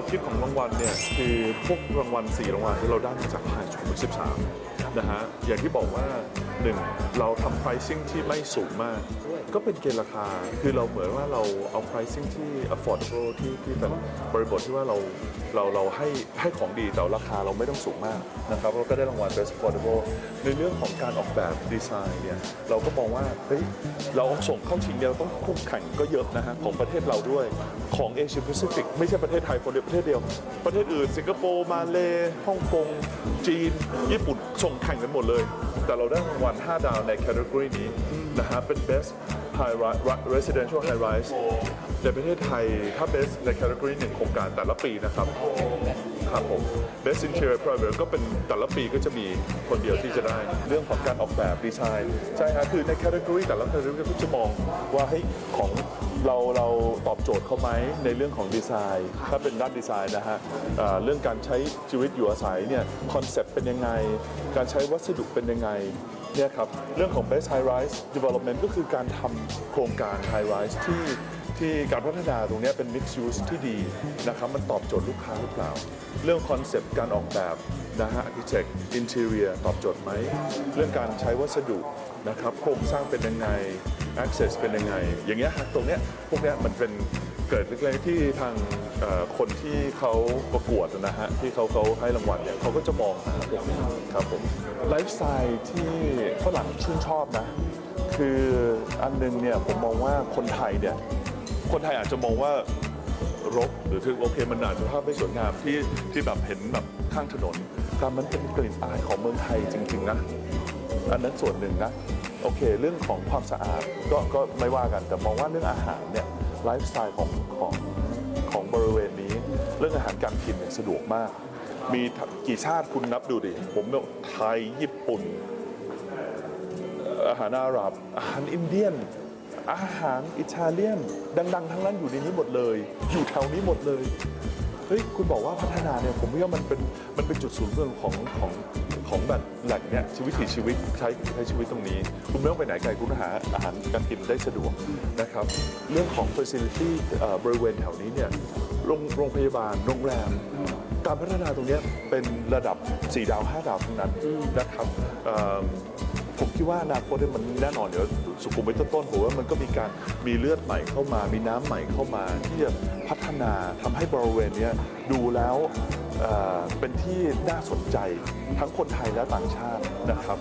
วคิดของรางวัลเนี่ยคือพวกรางวัล 4 รางวัลที่เราได้มาจากภายใน13 นะฮะอย่างที่บอกว่า 1. เราทำ pricing ที่ไม่สูงมาก ก็เป็นเกณฑ์ราคา คือเราเหมือนว่าเราเอา pricing ที่ affordable ที่ที่เป็นบริบทที่ว่าเราเราเราให้ให้ของดีแต่ราคาเราไม่ต้องสูงมากนะครับเราก็ได้รางวัล best affordable ในเรื่องของการออกแบบดีไซน์เนี่ยเราก็มองว่าเฮ้ยเราส่งเข้าชิงเนี่ยเราต้องคู่แข่งก็เยอะนะฮะของประเทศเราด้วยของเอเชียแปซิฟิกไม่ใช่ประเทศไทยคนเดียวประเทศเดียว ประเทศอื่นสิงคโปร์มาเลฮ่องกงจีน ญี่ปุ่นส่งแข่งกันหมดเลย แต่เราได้รางวัล 5 ดาวในแคตตากรีนี้นะฮะเป็น best high rise residential high rise ในประเทศไทยถ้า best ในแคตตากรีหนึ่งโครงการแต่ละปีนะครับ ครับผม Best Interior Private ก็เป็นแต่ละปีก็จะมีคนเดียวที่จะได้ เรื่องของการออกแบบดีไซน์ใช่ฮะคือในแคตตากรีแต่ละแคตตากรีก็จะมองว่าเฮ้ยของเราเราตอบโจทย์เขาไหมในเรื่องของดีไซน์ ถ้าเป็นด้านดีไซน์นะฮะอ่าเรื่องการใช้ชีวิตอยู่อาศัยเนี่ยคอนเซ็ปต์เป็นยังไง การใช้วัสดุเป็นยังไงเนี่ยครับเรื่องของ Best High Rise Development ก็คือการทำโครงการ High Rise ที่ ที่การพัฒนาตรงนี้เป็น mixed use ที่ดีนะครับมันตอบโจทย์ลูกค้าหรือเปล่า เรื่องคอนเซปต์การออกแบบนะฮะ architect interior ตอบโจทย์ไหม เรื่องการใช้วัสดุนะครับโครงสร้างเป็นยังไง access เป็นยังไง อย่างเงี้ยตรงเนี้ยพวกเนี้ยมันเป็นเกิดเล็กๆที่ทางคนที่เขาประกวดนะฮะที่เขาเขาให้รางวัลเนี่ยเขาก็จะมองหาพวกนี้ครับผมไลฟ์สไตล์ที่ฝรั่งชื่นชอบนะ คืออันหนึงเนี่ยผมมองว่าคนไทยเนี่ย คนไทยอาจจะมองว่ารกหรือถึงโอเคมันอาจจะภาพไม่สวยงามที่ที่แบบเห็นแบบข้างถนนแต่มันเป็นกลิ่นอายของเมืองไทยจริง ๆ นะ อันนั้นส่วนหนึ่งนะ โอเค เรื่องของความสะอาดก็ก็ไม่ว่ากันแต่มองว่าเรื่องอาหารเนี่ยไลฟ์สไตล์ของของของบริเวณนี้ เรื่องอาหารการกินเนี่ยสะดวกมาก มีกี่ชาติคุณนับดูดิ ผมเนี่ยไทยญี่ปุ่น อาหารอาหรับอาหารอินเดียน อาหารอิตาเลียน ดัง ๆ ทั้งนั้นอยู่ในนี้หมดเลย อยู่แถวนี้หมดเลยเฮ้ยคุณบอกว่าพัฒนาเนี่ยผมว่ามันเป็นมันเป็นจุดศูนย์รวมของของของแบบแหล่งเนี่ยชีวิตถีชีวิตใช้ใช้ชีวิตตรงนี้ คุณไม่ต้องไปไหนไกลคุณหาอาหารการกินได้สะดวกนะครับ เรื่องของ facility บริเวณแถวนี้เนี่ยโรงโรงพยาบาลโรงแรมการพัฒนาตรงนี้เป็นระดับ 4 ดาว 5 ดาวทั้งนั้นนะครับ ผมคิดว่าอนาคตมันแน่นอนเดี๋ยวสุขุมวิทต้นๆผมว่ามันก็มีการมีเลือดใหม่เข้ามา มีน้ำใหม่เข้ามาที่จะพัฒนาทำให้บริเวณนี้ดูแล้วเป็นที่น่าสนใจทั้งคนไทยและต่างชาตินะครับ